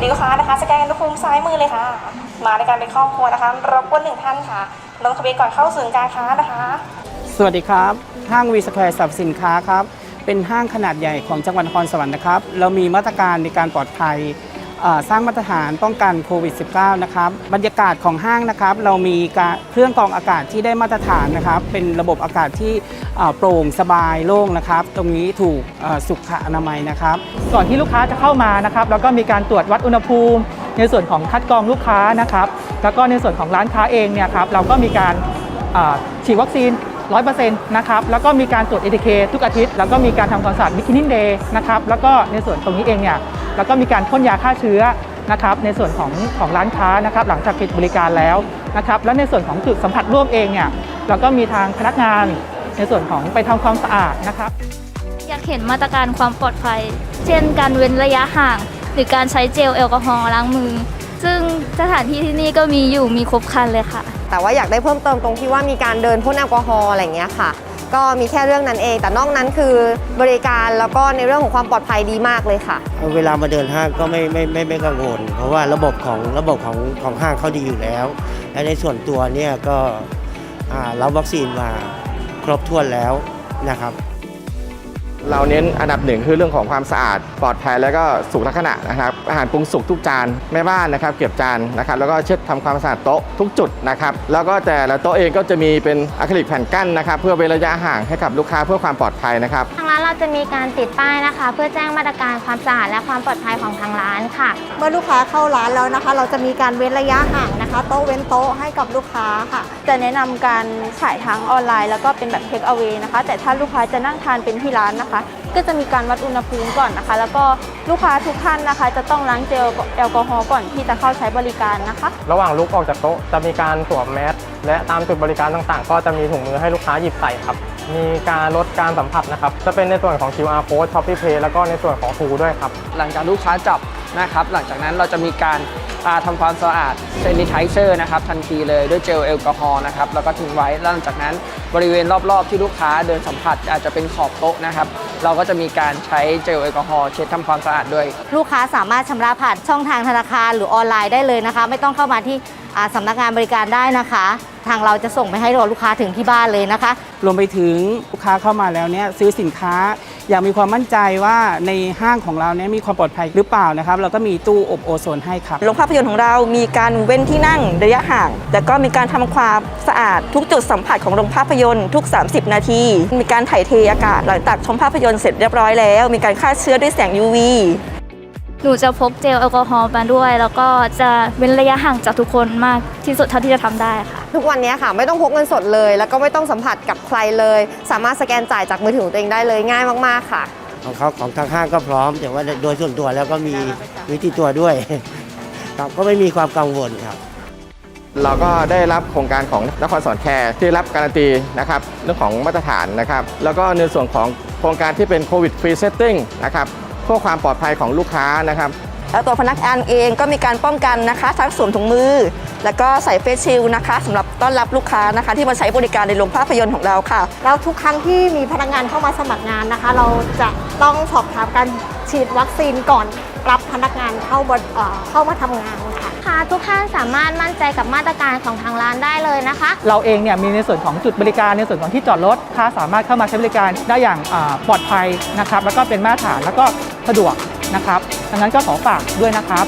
ดีลูกค้านะคะ สแกนอุกคุมซ้ายมือเลยค่ะ มาในการเป็นครอบครัวนะคะรบกวนหนึ่งท่านค่ะลงทะเบียนก่อนเข้าศูนย์การค้านะคะ สวัสดีครับ ห้างวีสแควร์สรรพสินค้าครับ เป็นห้างขนาดใหญ่ของจังหวัดนครสวรรค์นะครับ เรามีมาตรการในการปลอดภัย สร้างมาตรฐานป้องกันโควิด -19 นะครับบรรยากาศของห้างนะครับ เรามีการเครื่องกรองอากาศที่ได้มาตรฐานนะครับ เป็นระบบอากาศที่โปร่งสบายโล่งนะครับ ตรงนี้ถูกสุขอนามัยนะครับ ก่อนที่ลูกค้าจะเข้ามานะครับ แล้วก็มีการตรวจวัดอุณหภูมิ ในส่วนของคัดกรองลูกค้านะครับ แล้วก็ในส่วนของร้านค้าเองเนี่ยครับเราก็มีการฉีดวัคซีน100%นะครับ แล้วก็มีการตรวจ ATK ทุกอาทิตย์ แล้วก็มีการทำความสะอาด Beginning Day นะครับ แล้วก็ในส่วนตรงนี้เองเนี่ย แล้วก็มีการพ่นยาฆ่าเชื้อนะครับในส่วนของของร้านค้านะครับหลังจากปิดบริการแล้วนะครับแล้วในส่วนของจุดสัมผัสร่วมเองเนี่ยเราก็มีทางพนักงานในส่วนของไปทำความสะอาดนะครับอยากเห็นมาตรการความปลอดภัย เช่น การเว้นระยะห่าง หรือการใช้เจลแอลกอฮอล์ล้างมือ ซึ่งสถานที่ที่นี่ก็มีอยู่มีครบครันเลยค่ะ แต่ว่าอยากได้เพิ่มเติมตรงที่ว่ามีการเดินพ่นแอลกอฮอล์อะไรอย่างเงี้ยค่ะ ก็มีแค่เรื่องนั้นเอง แต่นอกนั้นคือบริการแล้วก็ในเรื่องของความปลอดภัยดีมากเลยค่ะ เวลามาเดินห้างก็ไม่ไม่ไม่ไม่กังวล เพราะว่าระบบของระบบของของห้างเขาดีอยู่แล้ว และในส่วนตัวเนี่ยก็อ่ารับวัคซีนมาครบถ้วนแล้วนะครับ เราเน้นอันดับหนึ่งคือเรื่องของความสะอาดปลอดภัยแล้วก็สุขลักษณะนะครับอาหารปรุงสุกทุกจานแม่บ้านนะครับ เก็บจานนะครับแล้วก็เช็ดทำความสะอาดโต๊ะทุกจุดนะครับแล้วก็แต่ละโต๊ะเองก็จะมีเป็นอะคริลิกแผ่นกั้นนะครับ เพื่อเว้นระยะห่างให้กับลูกค้าเพื่อความปลอดภัยนะครับทางร้านเราจะมีการติดป้ายนะคะ เพื่อแจ้งมาตรการความสะอาดและความปลอดภัยของทางร้านค่ะ เมื่อลูกค้าเข้าร้านแล้วนะคะ เราจะมีการเว้นระยะห่างนะคะ โต๊ะเว้นโต๊ะให้กับลูกค้าค่ะ จะแนะนำการขายทั้งออนไลน์ แล้วก็เป็นแบบเทคเอา a y นะคะ แต่ถ้าลูกค้าจะนั่งทานเป็นที่ร้านนะคะก็จะมีการวัดอุณหภูมิก่อนนะคะ แล้วก็ลูกค้าทุกท่านนะคะ จะต้องล้างเจลแอลกอฮอล์ก่อนที่จะเข้าใช้บริการนะคะ ระหว่างลุกออกจากโต๊ะจะมีการสวมแมสและตามจุดบริการต่างๆ ก็จะมีถุงมือให้ลูกค้าหยิบใส่ครับ มีการลดการสัมผัสนะครับ จะเป็นในส่วนของ QR code Shopee Pay แล้วก็ในส่วนของทูด้วยครับ หลังจากลูกค้าจับ นะครับ หลังจากนั้นเราจะมีการอ่าทำความสะอาดเซนิไทเซอร์นะครับทันทีเลยด้วยเจลแอลกอฮอล์นะครับแล้วก็ทิ้งไว้แล้วหลังจากนั้นบริเวณรอบๆ ที่ลูกค้าเดินสัมผัสอาจจะเป็นขอบโต๊ะนะครับเราก็จะมีการใช้เจลแอลกอฮอล์เช็ดทำความสะอาดด้วย ลูกค้าสามารถชำระผ่านช่องทางธนาคารหรือออนไลน์ได้เลยนะคะ ไม่ต้องเข้ามาที่อ่าสำนักงานบริการได้นะคะ ทางเราจะส่งไปให้รอลูกค้าถึงที่บ้านเลยนะคะ รวมไปถึงลูกค้าเข้ามาแล้วเนี่ยซื้อสินค้า อยากมีความมั่นใจว่าในห้างของเราเนี่ยมีความปลอดภัยหรือเปล่านะครับ เราก็มีตู้อบโอโซนให้ครับโรงภาพยนตร์ของเรามีการเว้นที่นั่งระยะห่าง แต่ก็มีการทำความสะอาดทุกจุดสัมผัสของโรงภาพยนตร์ทุก 30 นาที มีการถ่ายเทอากาศหลังจากชมภาพยนตร์เสร็จเรียบร้อยแล้ว มีการฆ่าเชื้อด้วยแสง UV หนูจะพกเจลแอลกอฮอล์มาด้วย แล้วก็จะเว้นระยะห่างจากทุกคนมากที่สุดเท่าที่จะทำได้ค่ะ ทุกวันนี้ค่ะไม่ต้องพกเงินสดเลย แล้วก็ไม่ต้องสัมผัสกับใครเลย สามารถสแกนจ่ายจากมือถือของตัวเองได้เลยง่ายมากๆค่ะ ของเขาของทางห้างก็พร้อม แต่ว่าโดยส่วนตัวแล้วก็มีวิธีตัวด้วย ครับก็ไม่มีความกังวลครับ เราก็ได้รับโครงการของนครสวรรค์แคร์ที่รับการันตีนะครับเรื่องของมาตรฐานนะครับ แล้วก็ในส่วนของโครงการที่เป็นโควิดฟรีเซตติ้งนะครับเพื่อความปลอดภัยของลูกค้านะครับ แล้วตัวพนักงานเองก็มีการป้องกันนะคะ ทั้งสวมถุงมือ แล้วก็ใส่เฟซชิลด์นะคะสำหรับต้อนรับลูกค้านะคะ ที่มาใช้บริการในโรงภาพยนตร์ของเราค่ะ แล้วทุกครั้งที่มีพนักงานเข้ามาสมัครงานนะคะ เราจะต้องสอบถามการฉีดวัคซีนก่อนรับพนักงานเข้าบริเอ่อเข้ามาทำงานค่ะ ค่ะทุกท่านสามารถมั่นใจกับมาตรการของทางร้านได้เลยนะคะ เราเองเนี่ยมีในส่วนของจุดบริการในส่วนของที่จอดรถลูกค้าสามารถเข้ามาใช้บริการได้อย่างอ่าปลอดภัยนะครับ แล้วก็เป็นมาตรฐานแล้วก็สะดวกนะครับ ดังนั้นก็ขอฝากด้วยนะครับ